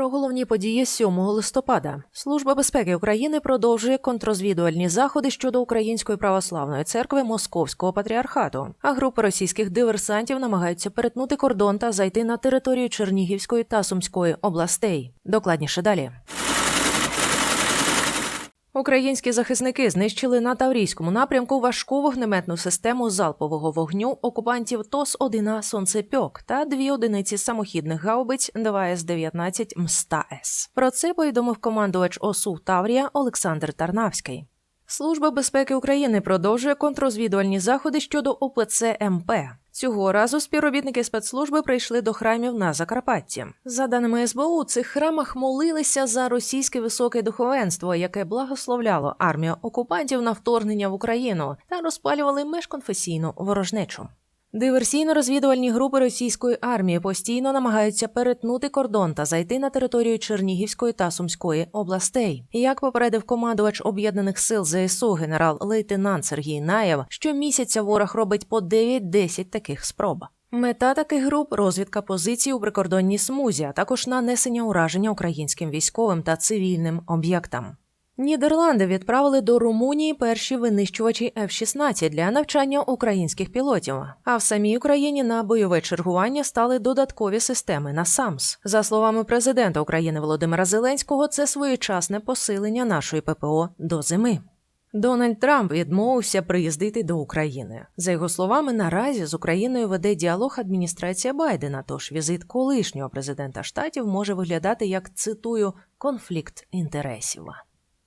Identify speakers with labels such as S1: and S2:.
S1: Про головні події 7 листопада Служба безпеки України продовжує контрозвідувальні заходи щодо Української православної церкви Московського патріархату. А групи російських диверсантів намагаються перетнути кордон та зайти на територію Чернігівської та Сумської областей. Докладніше далі. Українські захисники знищили на Таврійському напрямку важку вогнеметну систему залпового вогню окупантів ТОС-1 «Сонцепьок» та дві одиниці самохідних гаубиць 2С-19 МСТА-С. Про це повідомив командувач ОСУ Таврія Олександр Тарнавський. Служба безпеки України продовжує контрозвідувальні заходи щодо ОПЦ МП. Цього разу співробітники спецслужби прийшли до храмів на Закарпатті. За даними СБУ, у цих храмах молилися за російське високе духовенство, яке благословляло армію окупантів на вторгнення в Україну та розпалювали межконфесійну ворожнечу. Диверсійно-розвідувальні групи російської армії постійно намагаються перетнути кордон та зайти на територію Чернігівської та Сумської областей. Як попередив командувач об'єднаних сил ЗСУ генерал-лейтенант Сергій Наєв, щомісяця ворог робить по 9-10 таких спроб. Мета таких груп розвідка позицій у прикордонній смузі, а також нанесення ураження українським військовим та цивільним об'єктам. Нідерланди відправили до Румунії перші винищувачі F-16 для навчання українських пілотів. А в самій Україні на бойове чергування стали додаткові системи на САМС. За словами президента України Володимира Зеленського, це своєчасне посилення нашої ППО до зими. Дональд Трамп відмовився приїздити до України. За його словами, наразі з Україною веде діалог адміністрація Байдена. Тож візит колишнього президента штатів може виглядати як цитую конфлікт інтересів.